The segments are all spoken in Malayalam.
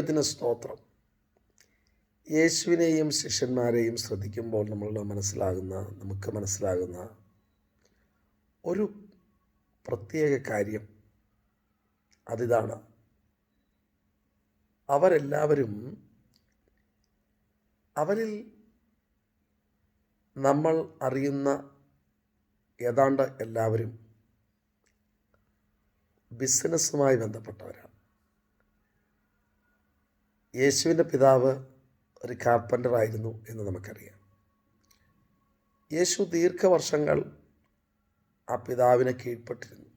ദൈവത്തിന് സ്തോത്രം. യേശുവിനെയും ശിഷ്യന്മാരെയും ശ്രദ്ധിക്കുമ്പോൾ നമ്മൾ മനസ്സിലാകുന്ന നമുക്ക് മനസ്സിലാകുന്ന ഒരു പ്രത്യേക കാര്യം അതിതാണ്. അവരെല്ലാവരും അവരിൽ നമ്മൾ അറിയുന്ന ഏതാണ്ട് എല്ലാവരും ബിസിനസ്സുമായി ബന്ധപ്പെട്ടവരാണ്. യേശുവിന്റെ പിതാവ് ഒരു കാർപ്പന്ററായിരുന്നു എന്ന് നമുക്കറിയാം. യേശു ദീർഘവർഷങ്ങൾ ആ പിതാവിനെ കീഴ്പ്പെട്ടിരുന്നു.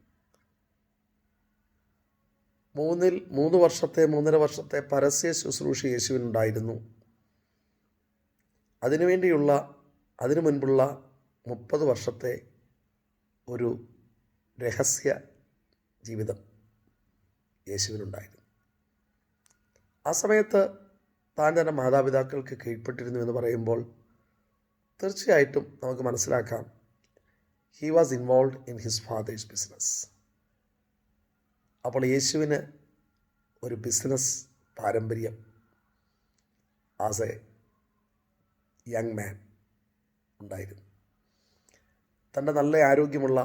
മൂന്നിൽ മൂന്ന് വർഷത്തെ മൂന്നര വർഷത്തെ പരസ്യ ശുശ്രൂഷ യേശുവിനുണ്ടായിരുന്നു. അതിനുവേണ്ടിയുള്ള അതിനു മുൻപുള്ള മുപ്പത് വർഷത്തെ ഒരു രഹസ്യ ജീവിതം യേശുവിനുണ്ടായിരുന്നു. ആ സമയത്ത് താൻ തന്റെ മാതാപിതാക്കൾക്ക് കീഴ്പ്പെട്ടിരുന്നു എന്ന് പറയുമ്പോൾ തീർച്ചയായിട്ടും നമുക്ക് മനസ്സിലാക്കാം. He was involve in his father's business അപ്പോൾ യേശുവിന് ഒരു ബിസിനസ് പാരമ്പര്യം ആസ് എ യങ് മാൻ ഉണ്ടായിരുന്നു. തന്റെ നല്ല ആരോഗ്യമുള്ള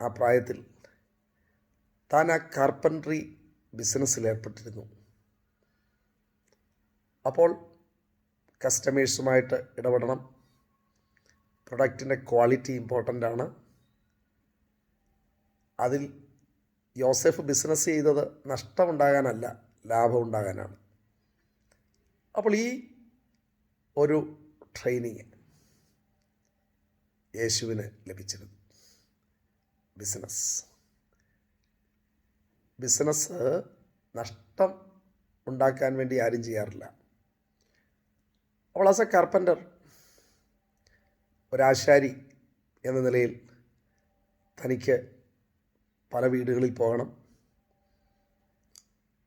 ആ പ്രായത്തിൽ താൻ ആ കാർപ്പൻട്രി ബിസിനസ്സിൽ ഏർപ്പെട്ടിരുന്നു. അപ്പോൾ കസ്റ്റമേഴ്സുമായിട്ട് ഇടപെടണം. പ്രൊഡക്റ്റിന്റെ ക്വാളിറ്റി ഇമ്പോർട്ടന്റ് ആണ്. അതിൽ യോസെഫ് ബിസിനസ് ചെയ്തത് നഷ്ടമുണ്ടാകാനല്ല ലാഭം ഉണ്ടാകാനാണ്. അപ്പോൾ ഈ ഒരു ട്രെയിനിങ് യേശുവിന് ലഭിച്ചിരുന്നു. ബിസിനസ്. ബിസിനസ് നഷ്ടം ഉണ്ടാക്കാൻ വേണ്ടി ആരും ചെയ്യാറില്ല. ആസ് എ കാർപ്പന്റർ ഒരാശാരി എന്ന നിലയിൽ തനിക്ക് പല വീടുകളിൽ പോകണം.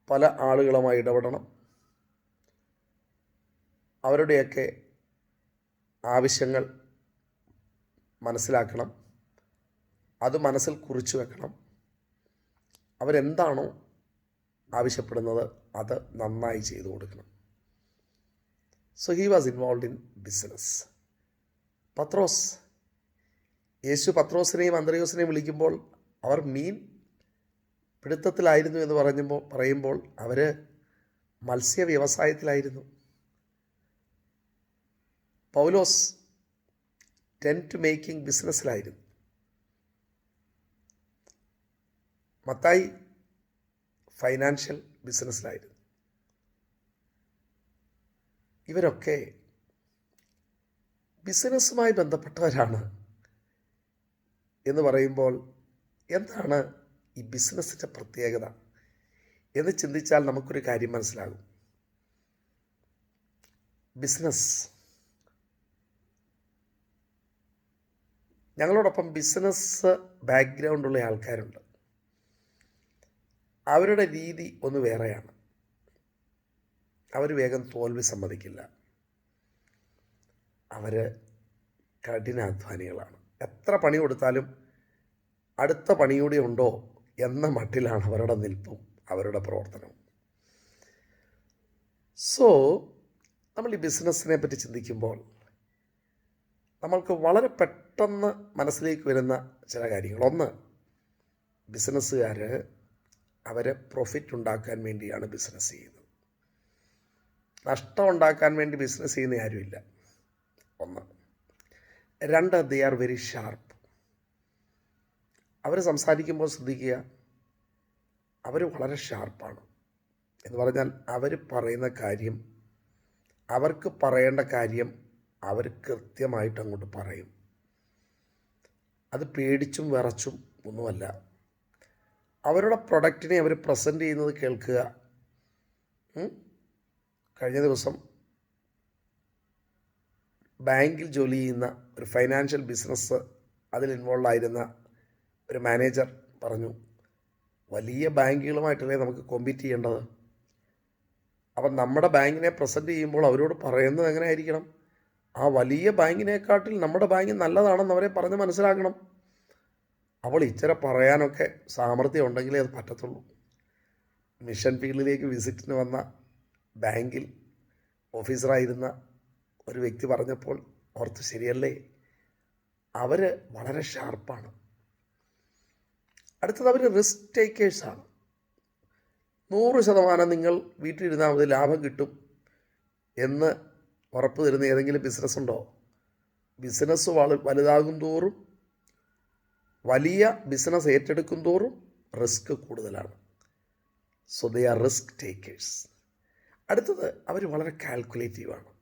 പല ആളുകളുമായി ഇടപെടണം. അവരുടെയൊക്കെ ആവശ്യങ്ങൾ മനസ്സിലാക്കണം. അത് മനസ്സിൽ കുറിച്ചു വെക്കണം. അവരെന്താണോ ആവശ്യപ്പെടുന്നത് അത് നന്നായി ചെയ്തു കൊടുക്കണം. So he was involve in business Pathros Yesu പത്രോസിനെയും അന്തരയോസിനെയും വിളിക്കുമ്പോൾ അവർ മീൻ പിടുത്തത്തിലായിരുന്നു എന്ന് പറഞ്ഞപ്പോൾ പറയുമ്പോൾ അവർ മത്സ്യ വ്യവസായത്തിലായിരുന്നു. പൗലോസ് ടെന്റ് മേക്കിംഗ് ബിസിനസ്സിലായിരുന്നു. മത്തായി ഫൈനാൻഷ്യൽ ബിസിനസ്സിലായിരുന്നു. ഇവരൊക്കെ ബിസിനസ്സുമായി ബന്ധപ്പെട്ടവരാണ് എന്ന് പറയുമ്പോൾ എന്താണ് ഈ ബിസിനസ്സിന്റെ പ്രത്യേകത എന്ന് ചിന്തിച്ചാൽ നമുക്കൊരു കാര്യം മനസ്സിലാകും. ബിസിനസ്. ഞങ്ങളോടൊപ്പം ബിസിനസ് ബാക്ക്ഗ്രൗണ്ടുള്ള ആൾക്കാരുണ്ട്. അവരുടെ രീതി ഒന്ന് വേറെയാണ്. അവർ വേഗം തോൽവി സമ്മതിക്കില്ല. അവർ കഠിനാധ്വാനികളാണ്. എത്ര പണി കൊടുത്താലും അടുത്ത പണിയൂടെ ഉണ്ടോ എന്ന മട്ടിലാണ് അവരുടെ നിൽപ്പും അവരുടെ പ്രവർത്തനവും. സോ നമ്മൾ ഈ ബിസിനസ്സിനെ പറ്റി ചിന്തിക്കുമ്പോൾ നമ്മൾക്ക് വളരെ പെട്ടെന്ന് മനസ്സിലേക്ക് വരുന്ന ചില കാര്യങ്ങൾ. ഒന്ന് ബിസിനസ്സുകാർ അവരെ പ്രോഫിറ്റ് ഉണ്ടാക്കാൻ വേണ്ടിയാണ് ബിസിനസ് ചെയ്യുന്നത്. നഷ്ടം ഉണ്ടാക്കാൻ വേണ്ടി ബിസിനസ് ചെയ്യുന്ന ആരുമില്ല ഒന്ന്. രണ്ട് ദേ ആർ വെരി ഷാർപ്പ് അവർ സംസാരിക്കുമ്പോൾ ശ്രദ്ധിക്കുക. അവർ വളരെ ഷാർപ്പാണ് എന്ന് പറഞ്ഞാൽ അവർ പറയുന്ന കാര്യം അവർക്ക് പറയേണ്ട കാര്യം അവർ കൃത്യമായിട്ട് അങ്ങോട്ട് പറയും. അത് പേടിച്ചും വിറച്ചും ഒന്നുമല്ല. അവരുടെ പ്രൊഡക്റ്റിനെ അവർ പ്രസന്റ് ചെയ്യുന്നത് കേൾക്കുക? കഴിഞ്ഞ ദിവസം ബാങ്കിൽ ജോലി ചെയ്യുന്ന ഒരു ഫൈനാൻഷ്യൽ ബിസിനസ് അതിൽ ഇൻവോൾവ് ആയിരുന്ന ഒരു മാനേജർ പറഞ്ഞു വലിയ ബാങ്കുകളുമായിട്ടല്ലേ നമുക്ക് കോമ്പീറ്റ് ചെയ്യേണ്ടത്? അപ്പം നമ്മുടെ ബാങ്കിനെ പ്രസന്റ് ചെയ്യുമ്പോൾ അവരോട് പറയുന്നത് എങ്ങനെ ആയിരിക്കണം ആ വലിയ ബാങ്കിനെക്കാട്ടിൽ നമ്മുടെ ബാങ്ക് നല്ലതാണെന്ന് അവരെ പറഞ്ഞ് മനസ്സിലാക്കണം. അപ്പോൾ ഇച്ചിരി പറയാനൊക്കെ സാമർഥ്യം ഉണ്ടെങ്കിലേ അത് പറ്റത്തുള്ളൂ. മിഷൻ ഫീൽഡിലേക്ക് വിസിറ്റിന് വന്ന ബാങ്കിൽ ഓഫീസറായിരുന്ന ഒരു വ്യക്തി പറഞ്ഞപ്പോൾ ഓർത്ത് ശരിയല്ലേ? അവർ വളരെ ഷാർപ്പാണ്. അടുത്തത് അവർ റിസ്ക് ടേക്കേഴ്സാണ് നൂറ് ശതമാനം നിങ്ങൾ വീട്ടിലിരുന്നാൽ മതി ലാഭം കിട്ടും എന്ന് ഉറപ്പ് തരുന്ന ഏതെങ്കിലും ബിസിനസ് ഉണ്ടോ? ബിസിനസ് വള വലുതാകും തോറും വലിയ ബിസിനസ് ഏറ്റെടുക്കും തോറും റിസ്ക് കൂടുതലാണ്. So they are risk takers അടുത്തത് അവർ വളരെ കാൽക്കുലേറ്റീവാണ്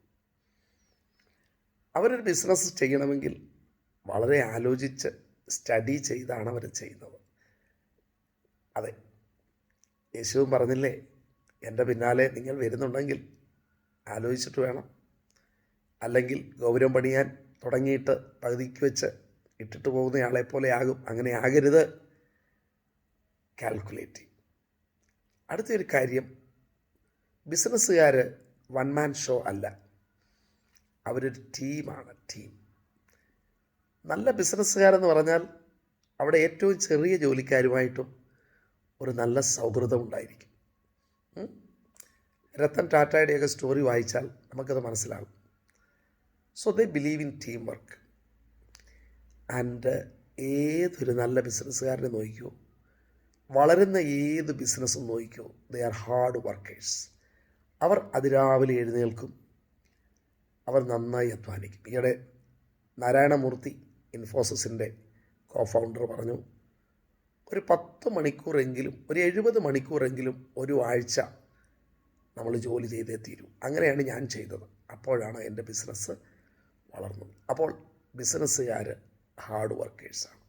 അവരൊരു ബിസിനസ് ചെയ്യണമെങ്കിൽ വളരെ ആലോചിച്ച് സ്റ്റഡി ചെയ്താണ് അവർ ചെയ്യുന്നത്. അതെ യേശുവും പറഞ്ഞില്ലേ എന്റെ പിന്നാലെ നിങ്ങൾ വരുന്നുണ്ടെങ്കിൽ ആലോചിച്ചിട്ട് വേണം. അല്ലെങ്കിൽ ഗൗരവം പണിയാൻ തുടങ്ങിയിട്ട് പകുതിക്ക് വെച്ച് ഇട്ടിട്ട് പോകുന്നയാളെ പോലെ ആകും. അങ്ങനെ ആകരുത്. കാൽക്കുലേറ്റ് അടുത്തൊരു കാര്യം ബിസിനസ്സുകാർ വൺ മാൻ ഷോ അല്ല. അവരൊരു ടീമാണ് ടീം നല്ല ബിസിനസ്സുകാരെന്ന് പറഞ്ഞാൽ അവിടെ ഏറ്റവും ചെറിയ ജോലിക്കാരുമായിട്ടും ഒരു നല്ല സൗഹൃദം ഉണ്ടായിരിക്കും? രത്തൻ ടാറ്റയുടെയൊക്കെ സ്റ്റോറി വായിച്ചാൽ നമുക്കത് മനസ്സിലാകും. So they believe in team work and ഏതൊരു നല്ല ബിസിനസ്സുകാരനെ നോക്കിയോ വളരുന്ന ഏത് ബിസിനസ്സും നോക്കിയോ ദേ ആർ ഹാർഡ് വർക്കേഴ്സ് അവർ അതിരാവിലെ എഴുന്നേൽക്കും. അവർ നന്നായി അധ്വാനിക്കും. ഈയിടെ നാരായണമൂർത്തി ഇൻഫോസിസിന്റെ കോ ഫൗണ്ടർ പറഞ്ഞു ഒരു പത്ത് മണിക്കൂറെങ്കിലും ഒരു എഴുപത് മണിക്കൂറെങ്കിലും ഒരു ആഴ്ച നമ്മൾ ജോലി ചെയ്തേ തീരൂ. അങ്ങനെയാണ് ഞാൻ ചെയ്തത്. അപ്പോഴാണ് എന്റെ ബിസിനസ് വളർന്നത്. അപ്പോൾ ബിസിനസ്സുകാർ ഹാർഡ് വർക്കേഴ്സാണ്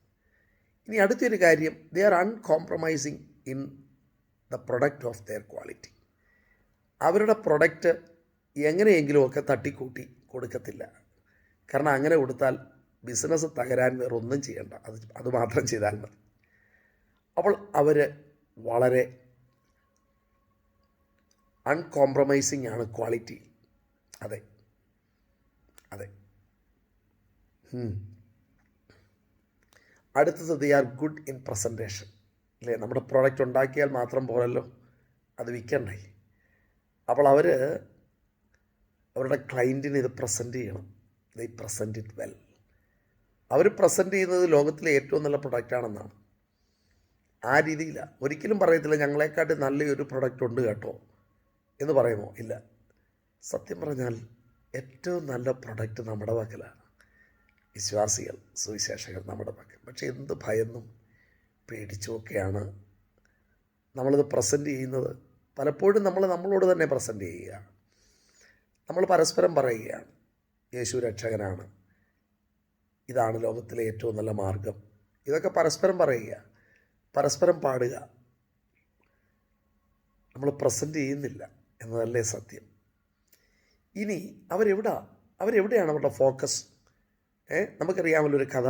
ഇനി അടുത്തൊരു കാര്യം they are uncompromising in the product of their quality അവരുടെ പ്രൊഡക്റ്റ് എങ്ങനെയെങ്കിലുമൊക്കെ തട്ടിക്കൂട്ടി കൊടുക്കത്തില്ല. കാരണം അങ്ങനെ കൊടുത്താൽ ബിസിനസ് തകരാൻ വേറെ ഒന്നും ചെയ്യണ്ട. അത് അത് മാത്രം ചെയ്താൽ മതി. അപ്പോൾ അവർ വളരെ അൺകോംപ്രമൈസിങ് ആണ് ക്വാളിറ്റി അതെ. അതെ. അടുത്തത് they are good in presentation അല്ലേ നമ്മുടെ പ്രോഡക്റ്റ് ഉണ്ടാക്കിയാൽ മാത്രം പോരല്ലോ. അത് വിൽക്കണ്ടേ? അപ്പോൾ അവർ അവരുടെ ക്ലയന്റിന് ഇത് പ്രസന്റ് ചെയ്യണം. ദേ പ്രസന്റ് ഇറ്റ് വെൽ അവർ പ്രസന്റ് ചെയ്യുന്നത് ലോകത്തിലെ ഏറ്റവും നല്ല പ്രൊഡക്റ്റാണെന്നാണ് ആ രീതിയിലാണ് ഒരിക്കലും പറയത്തില്ല ഞങ്ങളെക്കാട്ടി നല്ലൊരു പ്രൊഡക്റ്റ് ഉണ്ട് കേട്ടോ എന്ന് പറയുമോ? ഇല്ല. സത്യം പറഞ്ഞാൽ ഏറ്റവും നല്ല പ്രൊഡക്റ്റ് നമ്മുടെ പക്കലാണ്. വിശ്വാസികൾ സുവിശേഷകർ നമ്മുടെ പക്കൽ. പക്ഷേ എന്ത് ഭയന്നും പേടിച്ചുമൊക്കെയാണ് നമ്മളിത് പ്രസന്റ് ചെയ്യുന്നത്. പലപ്പോഴും നമ്മൾ നമ്മളോട് തന്നെ പ്രസന്റ് ചെയ്യുകയാണ് നമ്മൾ പരസ്പരം പറയുകയാണ് യേശു രക്ഷകനാണ്. ഇതാണ് ലോകത്തിലെ ഏറ്റവും നല്ല മാർഗം ഇതൊക്കെ പരസ്പരം പറയുക പരസ്പരം പാടുക. നമ്മൾ പ്രസന്റ് ചെയ്യുന്നില്ല എന്നതല്ലേ സത്യം. ഇനി അവരെവിടാ? അവരെവിടെയാണ് അവരുടെ ഫോക്കസ് ഏ നമുക്കറിയാമല്ലോ ഒരു കഥ.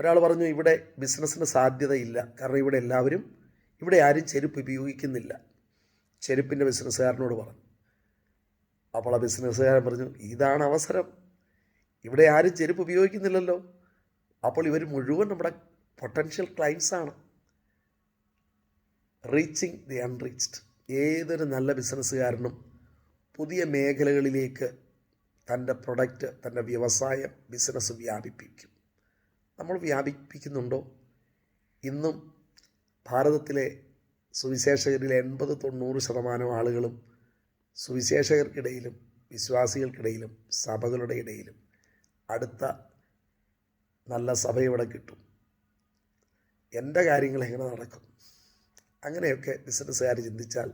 ഒരാൾ പറഞ്ഞു ഇവിടെ ബിസിനസ്സിന് സാധ്യതയില്ല. കാരണം ഇവിടെ എല്ലാവരും ഇവിടെ ആരും ചെരുപ്പ് ഉപയോഗിക്കുന്നില്ല. ചെരുപ്പിന്റെ ബിസിനസ്സുകാരനോട് പറഞ്ഞു. അപ്പോൾ ആ ബിസിനസ്സുകാരൻ പറഞ്ഞു ഇതാണ് അവസരം. ഇവിടെ ആരും ചെരുപ്പ് ഉപയോഗിക്കുന്നില്ലല്ലോ. അപ്പോൾ ഇവർ മുഴുവൻ നമ്മുടെ പൊട്ടൻഷ്യൽ ക്ലൈൻസാണ് റീച്ചിങ് ദി അൺറീച്ച്ഡ് ഏതൊരു നല്ല ബിസിനസ്സുകാരനും പുതിയ മേഖലകളിലേക്ക് തന്റെ പ്രൊഡക്റ്റ് തന്റെ വ്യവസായം ബിസിനസ് വ്യാപിപ്പിക്കും. നമ്മൾ വ്യാപിപ്പിക്കുന്നുണ്ടോ? ഇന്നും ഭാരതത്തിലെ സുവിശേഷകരിലെ എൺപത് തൊണ്ണൂറ് ശതമാനം ആളുകളും സുവിശേഷകർക്കിടയിലും വിശ്വാസികൾക്കിടയിലും സഭകളുടെ ഇടയിലും അടുത്ത നല്ല സഭ ഇവിടെ കിട്ടും. എന്റെ കാര്യങ്ങൾ എങ്ങനെ നടക്കും? അങ്ങനെയൊക്കെ ബിസിനസ്സുകാർ ചിന്തിച്ചാൽ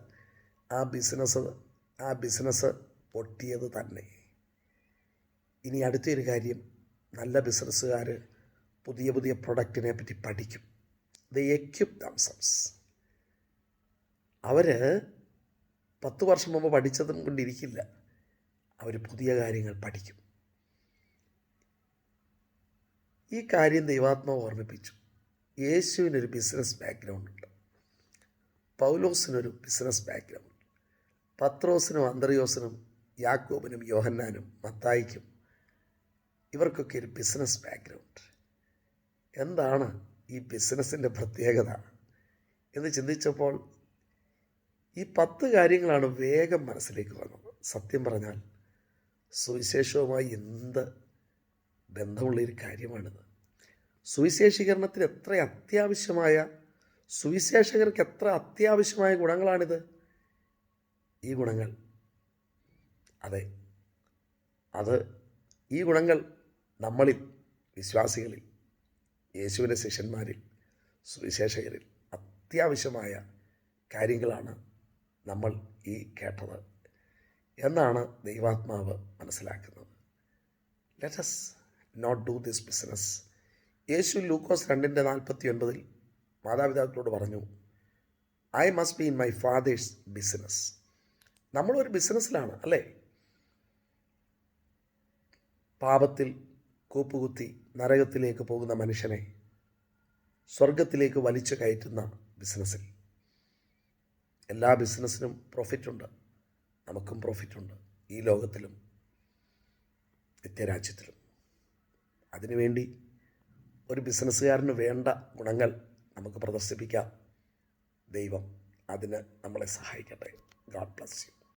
ആ ബിസിനസ് ആ ബിസിനസ് പൊട്ടിയത് തന്നെ. ഇനി അടുത്തൊരു കാര്യം നല്ല ബിസിനസ്സുകാർ പുതിയ പുതിയ പ്രൊഡക്റ്റിനെ പറ്റി പഠിക്കും. ദ എക്യുപ് ദംസംസ് അവർ പത്ത് വർഷം മുമ്പ് പഠിച്ചതും കൊണ്ടിരിക്കില്ല അവർ പുതിയ കാര്യങ്ങൾ പഠിക്കും. ഈ കാര്യം ദൈവാത്മാവ് ഓർമ്മിപ്പിച്ചു. യേശുവിനൊരു ബിസിനസ് ബാക്ക്ഗ്രൗണ്ട് ഉണ്ട്. പൗലോസിനൊരു ബിസിനസ് ബാക്ക്ഗ്രൗണ്ട് പത്രോസിനും അന്ത്രയോസിനും യാക്കോബിനും യോഹന്നാനും മത്തായിക്കും ഇവർക്കൊക്കെ ഒരു ബിസിനസ് ബാക്ക്ഗ്രൗണ്ട് എന്താണ് ഈ ബിസിനസ്സിന്റെ പ്രത്യേകത എന്ന് ചിന്തിച്ചപ്പോൾ ഈ പത്ത് കാര്യങ്ങളാണ് വേഗം മനസ്സിലേക്ക് വന്നത്. സത്യം പറഞ്ഞാൽ സുവിശേഷവുമായി എന്ത് ബന്ധമുള്ള ഒരു കാര്യമാണിത്. സുവിശേഷീകരണത്തിന് എത്ര അത്യാവശ്യമായ സുവിശേഷകർക്ക് എത്ര അത്യാവശ്യമായ ഗുണങ്ങളാണിത്? ഈ ഗുണങ്ങൾ. അതെ അത് ഈ ഗുണങ്ങൾ നമ്മളിൽ വിശ്വാസികളിൽ യേശുവിന്റെ ശിഷ്യന്മാരിൽ സുവിശേഷകരിൽ അത്യാവശ്യമായ കാര്യങ്ങളാണ് നമ്മൾ ഈ കേട്ടത് എന്നാണ് ദൈവാത്മാവ് മനസ്സിലാക്കുന്നത്. Let's not do this business Yeshu Lukose രണ്ടിന്റെ നാൽപ്പത്തി ഒൻപതിൽ മാതാപിതാക്കളോട് പറഞ്ഞു I must be in my father's business നമ്മളൊരു ബിസിനസ്സിലാണ് അല്ലേ? പാപത്തിൽ കൂപ്പുകുത്തി നരകത്തിലേക്ക് പോകുന്ന മനുഷ്യനെ സ്വർഗത്തിലേക്ക് വലിച്ചു കയറ്റുന്ന ബിസിനസ്സിൽ എല്ലാ ബിസിനസ്സിനും പ്രോഫിറ്റുണ്ട് നമുക്കും പ്രോഫിറ്റുണ്ട് ഈ ലോകത്തിലും നിത്യരാജ്യത്തിലും അതിനുവേണ്ടി ഒരു ബിസിനസ്സുകാരന് വേണ്ട ഗുണങ്ങൾ നമുക്ക് പ്രദർശിപ്പിക്കാം. ദൈവം അതിന് നമ്മളെ സഹായിക്കട്ടെ. God bless you